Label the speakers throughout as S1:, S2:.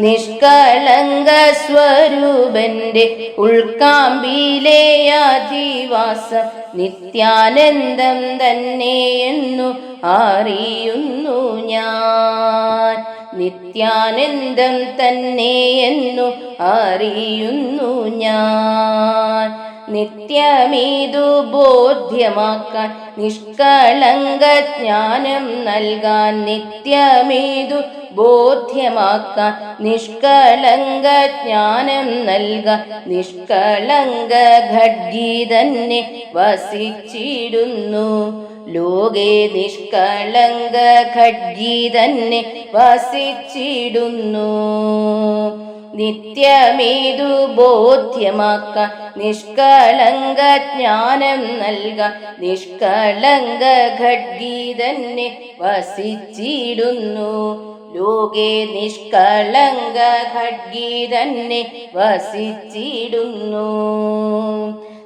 S1: നിഷ്കളങ്ക സ്വരൂപന്റെ ഉൾക്കാമ്പിയിലെ ആധിവാസം നിത്യാനന്ദം തന്നെയെന്നു അറിയുന്നു ഞാൻ. നിത്യാനന്ദം തന്നെയെന്നു അറിയുന്നു ഞാൻ. നിത്യമീതു ബോധ്യമാക്കാൻ നിഷ്കളങ്ക ജ്ഞാനം നൽകാൻ നിത്യമീതു ബോധ്യമാക്കാൻ നിഷ്കളങ്ക ജ്ഞാനം നൽകാൻ നിഷ്കളങ്ക ഖഡ്ഗി തന്നെ വസിച്ചിടുന്നു. ലോകെ നിഷ്കളങ്ക ഖഡ്ഗി തന്നെ വസിച്ചിടുന്നു. നിത്യമേതു ബോധ്യമാക്ക. നിഷ്കളങ്ക ജ്ഞാനം നൽക. നിഷ്കളങ്ക ഖഡ്ഗീതന്നെ വസിച്ചിടുന്നു. ലോകെ നിഷ്കളങ്ക ഖഡ്ഗീതന്നെ വസിച്ചിടുന്നു.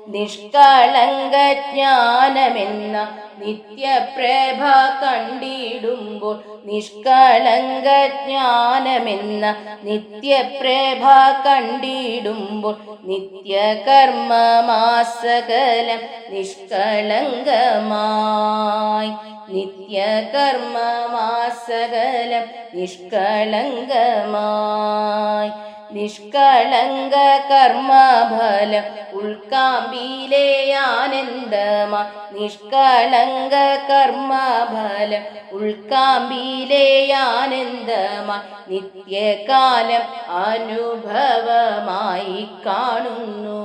S1: നിഷ്കളങ്ക ജ്ഞാനമെന്ന നിത്യപ്രഭ കണ്ടിടുമ്പോൾ നിഷ്കളങ്ക ജ്ഞാനമെന്ന നിത്യപ്രഭ കണ്ടിടുമ്പോൾ നിത്യകർമ്മമാസകലം നിഷ്കളങ്കമായി. നിത്യകർമ്മമാസകലം നിഷ്കളങ്കമായി. നിഷ്കളങ്ക കർമ്മഫലം ഉൾക്കാമ്പിലെ ആനന്ദമാ നിഷ്കളങ്ക കർമ്മഫലം ഉൾക്കാമ്പിലെ ആനന്ദമാ നിത്യകാലം അനുഭവമായി കാണുന്നു.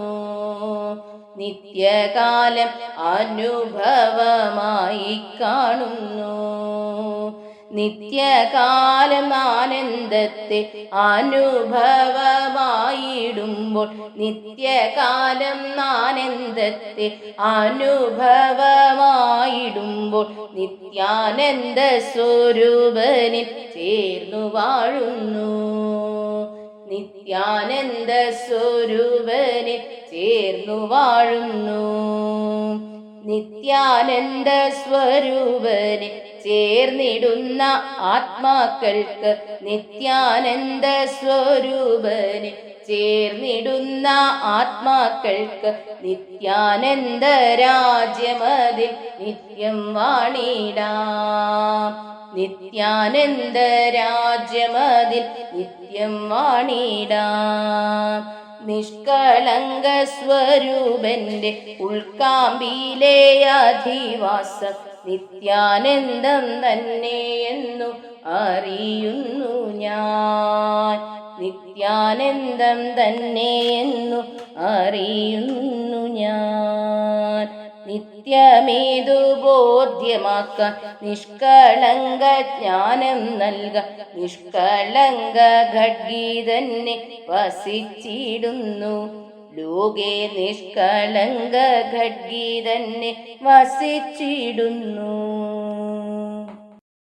S1: നിത്യകാലം അനുഭവമായി കാണുന്നു. നിത്യകാലം ആനന്ദത്തെ അനുഭവമായിടുമ്പോൾ നിത്യകാലം നാനന്ദത്തെ അനുഭവമായിടുമ്പോൾ നിത്യാനന്ദ സ്വരൂപനിൽ ചേർന്നു വാഴുന്നു. നിത്യാനന്ദ സ്വരൂപനിൽ ചേർന്നു വാഴുന്നു. നിത്യാനന്ദ സ്വരൂപനെ ചേർന്നിടുന്ന ആത്മാക്കൾക്ക് നിത്യാനന്ദ സ്വരൂപനെ ചേർന്നിടുന്ന ആത്മാക്കൾക്ക് നിത്യാനന്ദ രാജ്യമതിൽ നിത്യം വാണിടാം. നിത്യാനന്ദ രാജ്യമതിൽ നിത്യം വാണിടാം. നിഷ്കളങ്ക സ്വരൂപന്റെ ഉൾക്കാമ്പിയിലെ അധിവാസം നിത്യാനന്ദം തന്നെയെന്നു അറിയുന്നു ഞാൻ. നിത്യാനന്ദം തന്നെയെന്നു അറിയുന്നു ഞാൻ. നിത്യമേതു ബോധ്യമാക്ക. നിഷ്കളങ്ക ജ്ഞാനം നൽക. നിഷ്കളങ്ക ഖഡ്ഗീതന്നെ വസിച്ചിടുന്നു. ലോകെ നിഷ്കളങ്ക ഖഡ്ഗീതന്നെ വസിച്ചിടുന്നു.